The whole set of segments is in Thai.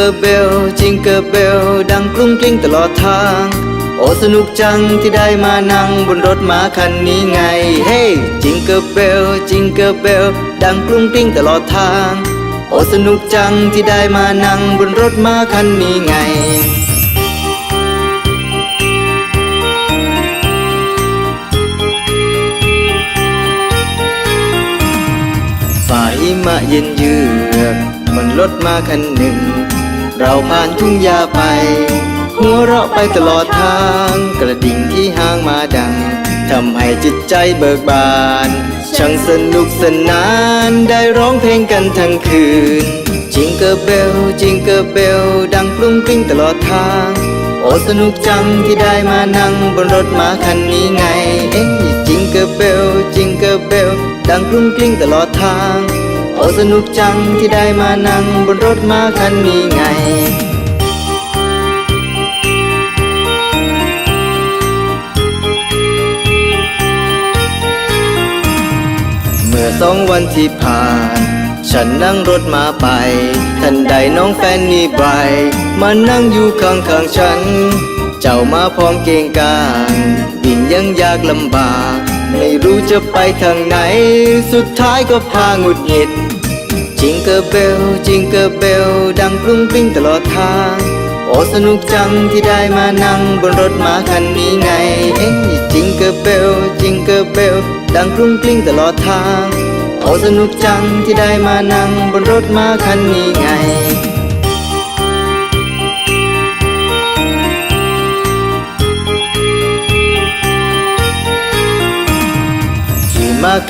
เกอร์เบลจิงเกอร์เบลดังกรุ้งกลิ้งตลอดทาง โอ้สนุกจังที่ได้มานั่งบนรถม้าคันนี้ไง เฮ้จิงเกอร์เบลจิงเกอร์เบลดังกรุ้งกลิ้งตลอดทาง โอ้สนุกจังที่ได้มานั่งบนรถม้าคันนี้ไงฝ่าหิมะเย็นเยือกมันรถมาคันหนึ่ง เราผ่านทุ่งหญ้าไป หัวเราะไปตลอดทาง กระดิ่งที่ห้างมาดังทำให้จิตใจเบิกบาน ช่างสนุกสนานได้ร้องเพลงกันทั้งคืน จิงเกอร์เบล จิงเกอร์เบล ดังกรุ้งกริ้งตลอดทาง โอ้สนุกจังที่ได้มานั่งบนรถม้าคันนี้ไง เอ๊ะจิงเกอร์เบล จิงเกอร์เบล ดังกรุ้งกริ้งตลอดทาง โอ้สนุกจังที่ได้มานั่งบนรถมาคันนี้ไง เมื่อสองวันที่ผ่าน ฉันนั่งรถมาไป ทันใดน้องแฟนนี่ไบมานั่งอยู่ข้างข้างๆฉัน เจ้ามาพร้อมเกงกางบินยังยากลำบากไม่รู้จะไปทางไหน สุดท้ายก็พาหงุดหงิด จิงเกอร์เบลจิงเกอร์เบลดังกรุงกริ้งตลอดทาง โอ้สนุกจังที่ได้มานั่งบนรถม้าคันนี้ไง เอ๊ะจิงเกอร์เบลจิงเกอร์เบลดังกรุงกริ้งตลอดทาง โอ้สนุกจังที่ได้มานั่งบนรถม้าคันนี้ไง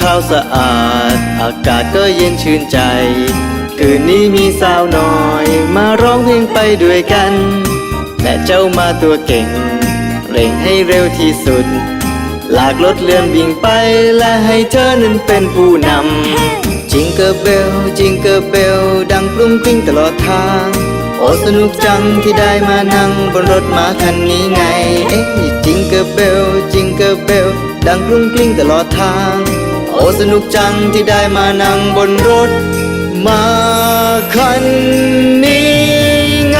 ข้าวสะอาด อากาศก็เย็นชื่นใจ คืนนี้มีสาวน้อย มาร้องเพลงไปด้วยกัน และเจ้ามาตัวเก่ง เร่งให้เร็วที่สุด ลากรถเลื่อนวิ่งไป และให้เธอนั้นเป็นผู้นำ จิงเกอร์เบล จิงเกอร์เบล ดังกรุ้งกริ้งตลอดทาง โอ้สนุกจังที่ได้มานั่งบนรถม้าคันนี้ไง เอ๊ะจิงเกอร์เบล จิงเกอร์เบลดังกรุ้งกริ้งตลอดทาง อ้สนุกจังที่ได้มานั่งบนรถ มาคันนี้ไง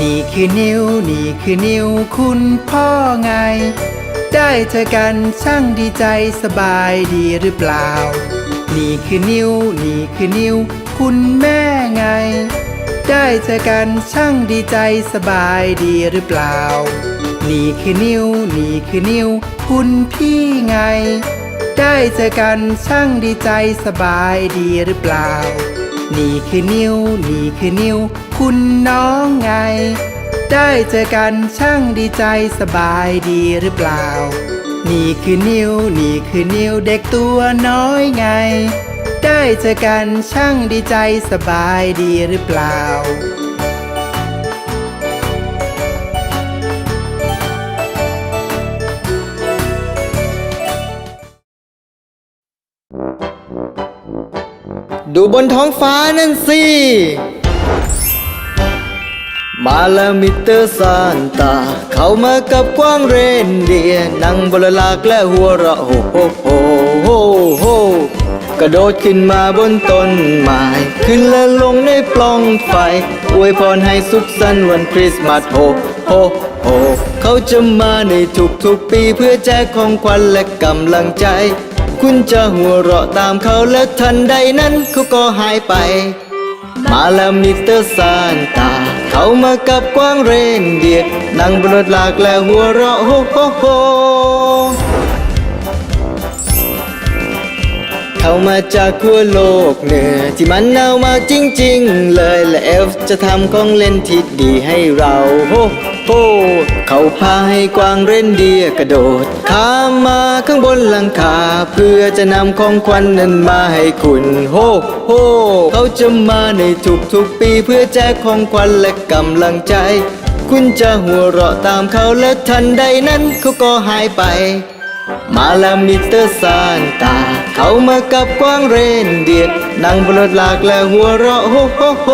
นี่คือนิ้ว นี่คือนิ้วคุณพ่อไง ได้เจอกันช่างดีใจสบายดีหรือเปล่า นี่คือนิ้ว นี่คือนิ้ว คุณแม่ไง ได้เจอกันช่างดีใจสบายดีหรือเปล่า นี่คือนิ้ว นี่คือนิ้ว คุณพี่ไง ได้เจอกันช่างดีใจสบายดีหรือเปล่า นี่คือนิ้ว นี่คือนิ้ว คุณน้องไง ได้เจอกันช่างดีใจสบายดีหรือเปล่า นี่คือนิ้วนี่คือนิ้วเด็กตัวน้อยไง ได้เจอกันช่างดีใจสบายดีหรือเปล่าดูบนท้องฟ้านั่นสิ มาแลมิเตอร์ซานตา เข้ามากับกว้างเรนเดียนั่งบนลากและหัวเราะโฮโฮโฮโฮโฮกระโดดขึ้นมาบนต้นไม้ขึ้นและลงในปล่องไฟ อวยพรให้สุขสันต์วันคริสต์มาสโฮโฮโฮเขาจะมาในทุกๆปีเพื่อแจกของขวัญและกำลังใจ คุณจะหัวเราะตามเขาและทันใดนั้นเขาก็หายไป มาแล้วมิสเตอร์ซานตา เขามากับกวางเรนเดียร์นั่งบนรถลากและหัวเราะโฮโฮโฮเข้ามาจากขั้วโลกเหนือที่มันหนาวมากจริง ๆ เลยและเอฟจะทำของเล่นที่ดีให้เราโฮโฮ เขาพาให้กวางเรนเดียร์กระโดด ข้ามมาข้างบนหลังคา เพื่อจะนำของขวัญนนั้นมาให้คุณโฮโฮเขาจะมาในทุกๆปีเพื่อแจกของขวัญและกำลังใจ คุณจะหัวเราะตามเขาและทันใดนั้นเขาก็หายไปมาแล้วมิสเตอร์ซานตา เขามากับกวางเรนเดียร์นั่งบนรถลากและหัวเราะโฮโฮโฮ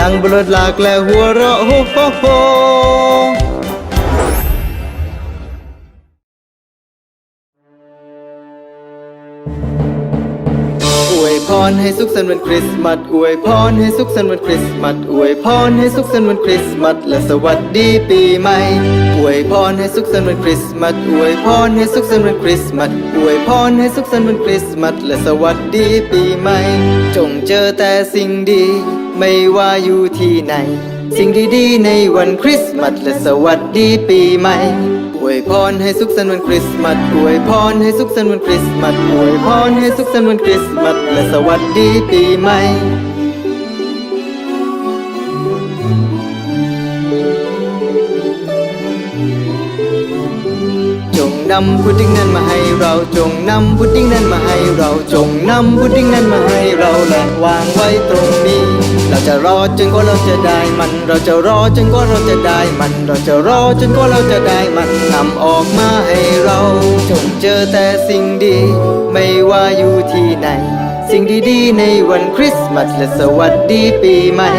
นั่งบนรถลากและหัวเราะโฮโฮโฮอวยพรให้สุขสันต์วันคริสต์มาสอวยพรให้สุขสันต์วันคริสต์มาสอวยพรให้สุขสันต์วันคริสต์มาสและสวัสดีปีใหม่อวยพรให้สุขสันต์วันคริสต์มาสอวยพรให้สุขสันต์วันคริสต์มาสอวยพรให้สุขสันต์วันคริสต์มาสและสวัสดีปีใหม่ จงเจอแต่สิ่งดี ไม่ว่าอยู่ที่ไหน สิ่งดีๆ ในวันคริสต์มาสและสวัสดีปีใหม่อวยพรให้สุขสันต์วันคริสต์มาสอวยพรให้สุขสันต์วันคริสต์มาสอวยพรให้สุขสันต์วันคริสต์มาสและสวัสดีปีใหม่ นำพุดดิ้งนั้นมาให้เราจงนำพุดดิ้งนั้นมาให้เราจงนำพุดดิ้งนั้นมาให้เราและวางไว้ตรงนี้ เราจะรอจนกว่าเราจะได้มัน เราจะรอจนกว่าเราจะได้มัน เราจะรอจนกว่าเราจะได้มันนำออกมาให้เราจงเจอแต่สิ่งดี ไม่ว่าอยู่ที่ไหน สิ่งดีๆ ในวันคริสต์มาสและสวัสดีปีใหม่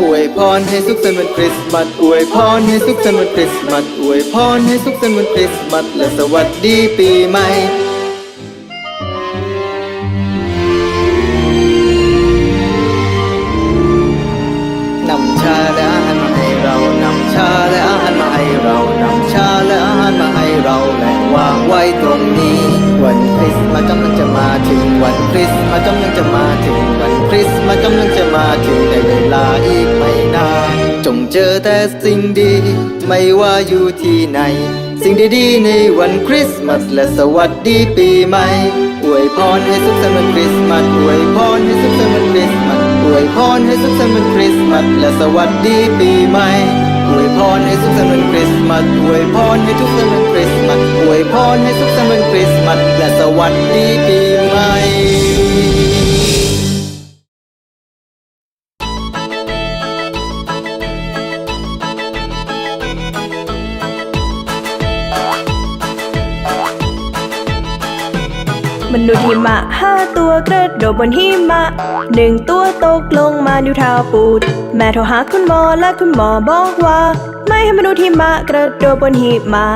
อวยพรให้สุขสันต์วันคริสต์มาส อวยพรให้สุขสันต์วันคริสต์มาส อวยพรให้สุขสันต์วันคริสต์มาสและสวัสดีปีใหม่ วันคริสต์มาสกำลังจะมาถึงวันคริสต์มาสกำลังจะมาถึงวันคริสต์มาสกำลังจะมาถึงในเวลาอีกไม่นานจงเจอแต่สิ่งดี ไม่ว่าอยู่ที่ไหน สิ่งดีๆในวันคริสต์มาสและสวัสดีปีใหม่อวยพรให้สุขสันต์วันคริสต์มาสอวยพรให้สุขสันต์วันคริสต์มาสอวยพรให้สุขสันต์วันคริสต์มาสและสวัสดีปีใหม่อวยพรให้สุขสันต์วันคริสต์มาสอวยพรให้ทุกสันต์วันคริสต์มาสอวยพรให้สุข วัสดีปีใหม่มนุษย์หิมะห้าตัวกระโดดบนหิมะหนึ่งตัวตกลงมานิ้วเท้าปูด แม่โทรหาคุณหมอและคุณหมอบอกว่า ไม่ให้มนุษย์หิมะกระโดดบนหิมะ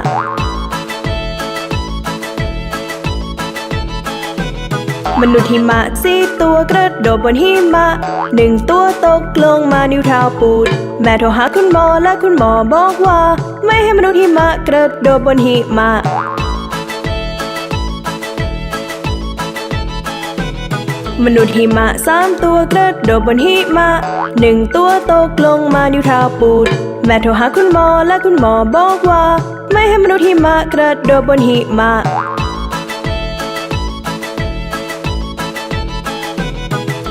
มนุษย์หิมะสี่ตัวกระโดดบนหิมะหนึ่งตัวตกลงมานิ้วเท้าปูด แม่โทรหาคุณหมอและคุณหมอบอกว่า ไม่ให้มนุษย์หิมะกระโดดบนหิมะมนุษย์หิมะสามตัวกระโดดบนหิมะหนึ่งตัวตกลงมานิ้วเท้าปูด แม่โทรหาคุณหมอและคุณหมอบอกว่า ไม่ให้มนุษย์หิมะกระโดดบนหิมะ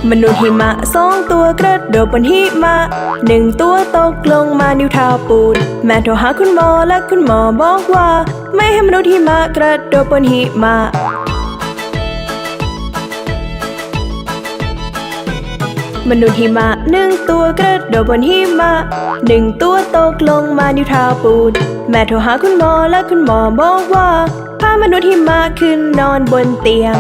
มนุษย์หิมะสองตัวกระโดดบนหิมะหนึ่งตัวตกลงมานิ้วเท้าปูด แม่โทรหาคุณหมอและคุณหมอบอกว่า ไม่ให้มนุษย์หิมะกระโดดบนหิมะมนุษย์หิมะหนึ่งตัวกระโดดบนหิมะหนึ่งตัวตกลงมานิ้วเท้าปูด แม่โทรหาคุณหมอและคุณหมอบอกว่าพามนุษย์หิมะขึ้นนอนบนเตียง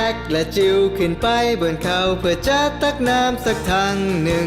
จ็คและจิวขึ้นไปบนเขาเพื่อจะตักน้ำสักทางหนึ่ง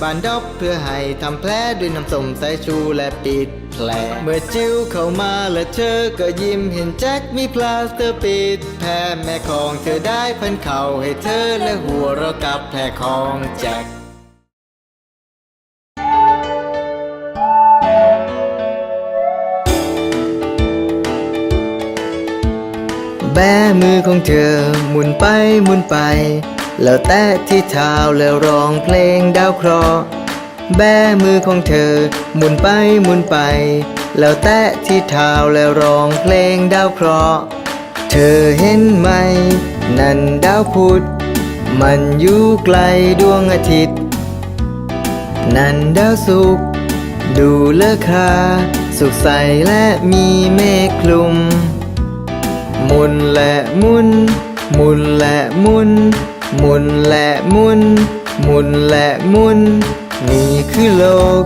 บานดอบเพื่อให้ทำแผลด้วยน้ำส้มสายชูและปิดแผล เมื่อจิ้วเข้ามาและเธอก็ยิ้มเห็นแจ็คมีพลาสเตอร์ปิดแผลแม่ของเธอได้พันเข่าให้เธอและหัวเรากับแผลของแจ็คแบมือของเธอหมุนไปหมุนไป แล้วแตะที่เท้าแล้วร้องเพลงดาวเคราะห์แบมือของเธอหมุนไปหมุนไป แล้วแตะที่เท้าแล้วร้องเพลงดาวเคราะห์เธอเห็นไหม นั่นดาวพุธมันอยู่ไกลดวงอาทิตย์ นั่นดาวสุกร์ดูเลอคาสุขใสและมีเมฆคลุมหมุนและมุนหมุนและมุน หมุนและมุน หมุนและมุน นี่คือโลก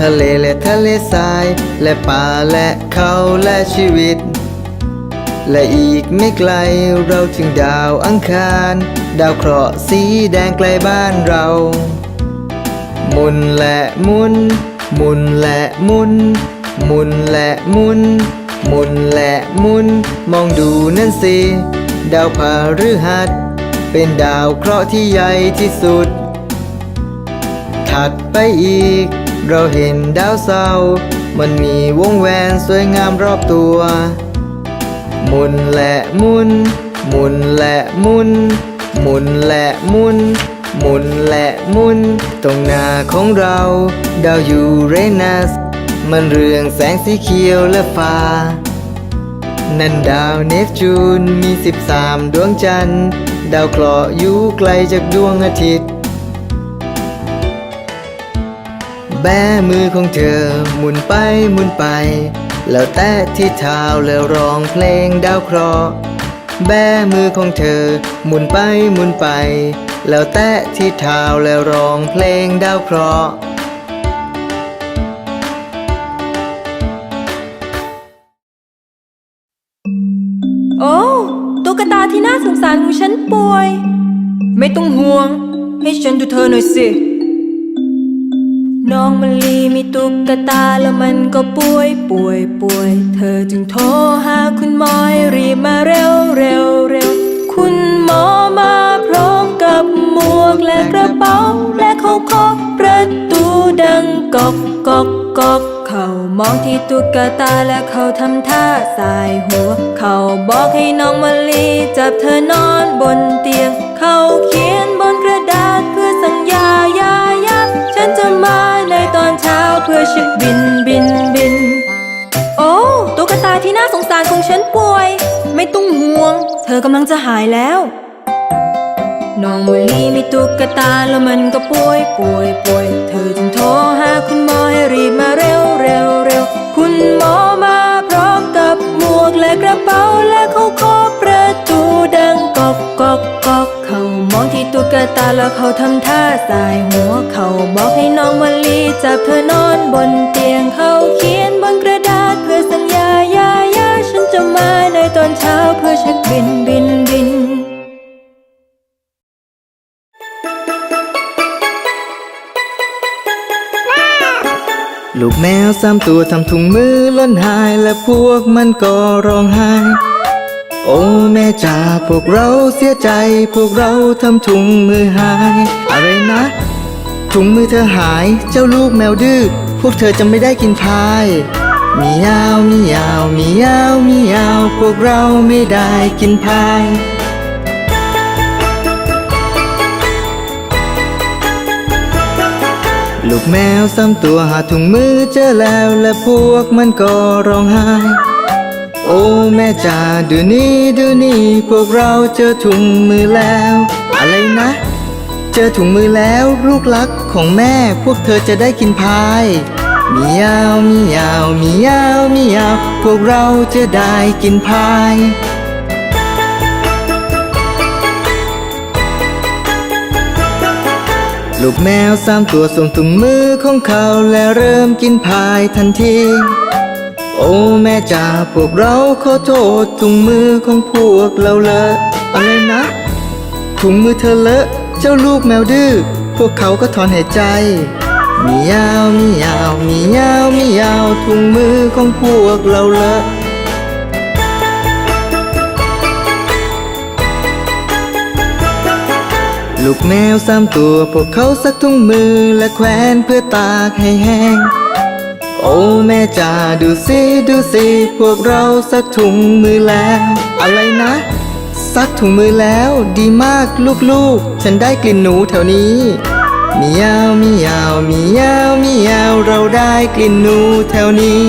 ทะเลและทะเลทราย และป่าและเขาและชีวิต และอีกไม่ไกลเราถึงดาวอังคาร ดาวเคราะห์สีแดงไกลบ้านเรา หมุนและมุน หมุนและมุน หมุนและมุน หมุนและมุน มองดูนั่นสิ ดาวพฤหัส เป็นดาวเคราะห์ที่ใหญ่ที่สุด ถัดไปอีก เราเห็นดาวเสาร์มันมีวงแหวนสวยงามรอบตัว หมุนและมุน หมุนและมุน หมุนและมุน หมุนและมุน ตรงหน้าของเรา ดาวยูเรนัส มันเรืองแสงสีเขียวและฟ้านั่นดาวเนปจูนมี 13 ดวงจันทร์ ดาวเคราะห์อยู่ไกลจากดวงอาทิตย์ แบมือของเธอหมุนไปหมุนไป แล้วแตะที่เท้าแล้วร้องเพลงดาวเคราะห์แบมือของเธอหมุนไปหมุนไป แล้วแตะที่เท้าแล้วร้องเพลงดาวเคราะห์ ที่น่าสงสารของฉันป่วย ไม่ต้องห่วง ให้ฉันดูเธอหน่อยสิ น้องมะลีมีตุ๊กตาแล้วมันก็ป่วยป่วยป่วย เธอจึงโทรหาคุณหมอให้รีบมาเร็วเร็ว องที่ตุ๊กตาและเขาทำท่าสายหัว เขาบอกให้น้องมะลีจับเธอนอนบนเตียง เขาเขียนบนกระดาษเพื่อสัญญายายาฉันจะมาในตอนเช้าเพื่อช็คบินบินบิน โอ้ตุ๊กตาที่น่าสงสารของฉันป่วย ไม่ต้องห่วง เธอกำลังจะหายแล้ว น้องมะลีมีตุ๊กตาแล้วมันก็ป่วยป่วยป่วย เธอจึงโทรหาคุณหมอให้รีบมาเร็วเร็วเร็วคุณหมอมาพร้อมกับหมวกและกระเป๋าและเขาเคาะประตูดังกอกกอกกอกเขามองที่ตุ๊กตาแล้วเขาทำท่าสายหัวเขาบอกให้น้องมะลีจับเธอนอนบนเตียงเขาเขียนบนกระ ลูกแมวสามตัวทำถุงมือล่นหายและพวกมันก็ร้องไห้ โอ้แม่จ๋าพวกเราเสียใจ พวกเราทำถุงมือหาย อะไรนะ ถุงมือเธอหายเจ้าลูกแมวดื้อพวกเธอจะไม่ได้กินพายมียาวมียาวมียาวมียาวพวกเราไม่ได้กินพาย ลูกแมวสามตัวหาถุงมือเจอแล้วและพวกมันก็ร้องไห้ โอ้แม่จ๋าดูนี่ดูนี่พวกเราเจอถุงมือแล้ว อะไรนะ เจอถุงมือแล้วลูกรักของแม่พวกเธอจะได้กินพายมียาวมียาวมียาวมียาวพวกเราจะได้กินพาย ลูกแมวสามตัวส่งถุงมือของเขาและเริ่มกินพายทันที โอ้แม่จ๋าพวกเราขอโทษถุงมือของพวกเราเลอะอะไรนะถุงมือเธอเลอะเจ้าลูกแมวดื้อพวกเขาก็ถอนหายใจมียาวมียาวมียาวมียาวถุงมือของพวกเราเลอะ ลูกแมวสามตัวพวกเขาซักถุงมือและแขวนเพื่อตากให้แห้ง โอ้แม่จ๋าดูสิดูสิพวกเราซักถุงมือแล้ว อะไรนะ ซักถุงมือแล้วดีมากลูกๆ ฉันได้กลิ่นหนูแถวนี้มียาวมียาวมียาวมียาวเราได้กลิ่นหนูแถวนี้